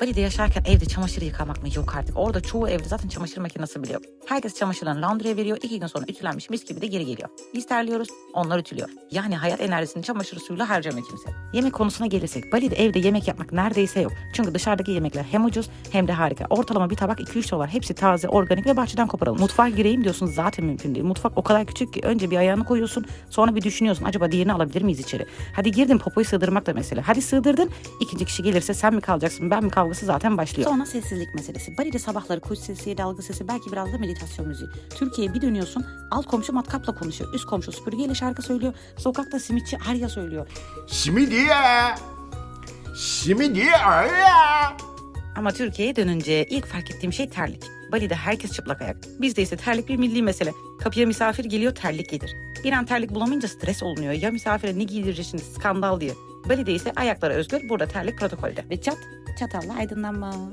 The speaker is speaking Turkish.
Bali'de yaşarken evde çamaşır yıkamak mı? Yok artık. Orada çoğu evde zaten çamaşır makinesi bile yok. Herkes çamaşırlarını laundry'e veriyor. iki gün sonra ütülenmiş mis gibi de geri geliyor. Biz terliyoruz, onlar ütülüyor. Yani hayat enerjisini çamaşır suyuyla harcamıyor kimse. Yemek konusuna gelirsek Bali'de evde yemek yapmak neredeyse yok. Çünkü dışarıdaki yemekler hem ucuz hem de harika. Ortalama bir tabak 2-3 dolar. Hepsi taze, organik ve bahçeden koparılmış. Mutfağa gireyim diyorsun zaten mümkün değil. Mutfak o kadar küçük ki önce bir ayağını koyuyorsun sonra bir düşünüyorsun acaba diğerini alabilir miyiz içeri? Hadi girdin popoyu sığdırmak da mesele. Hadi sığdırdın ikinci kişi gelirse sen mi kalacaksın ben mi kavgası zaten başlıyor. Sonra sessizlik meselesi. Bali'de sabahları kuş sesi, dalga sesi, belki biraz da meditasyon müziği. Türkiye'ye bir dönüyorsun, alt komşu matkapla konuşuyor. Üst komşu süpürgeyle şarkı söylüyor. Sokakta simitçi Arya söylüyor. Simidi. Simidi. Arya. Ama Türkiye'ye dönünce ilk fark ettiğim şey terlik. Bali'de herkes çıplak ayak. Bizde ise terlik bir milli mesele. Kapıya misafir geliyor terlik gelir. Bir an terlik bulamayınca stres olunuyor. Ya misafire ne giydireceğiz şimdi skandal diye. Bali'de ise ayaklara özgür, burada terlik protokolde. Ve çat, çatalla aydınlanma.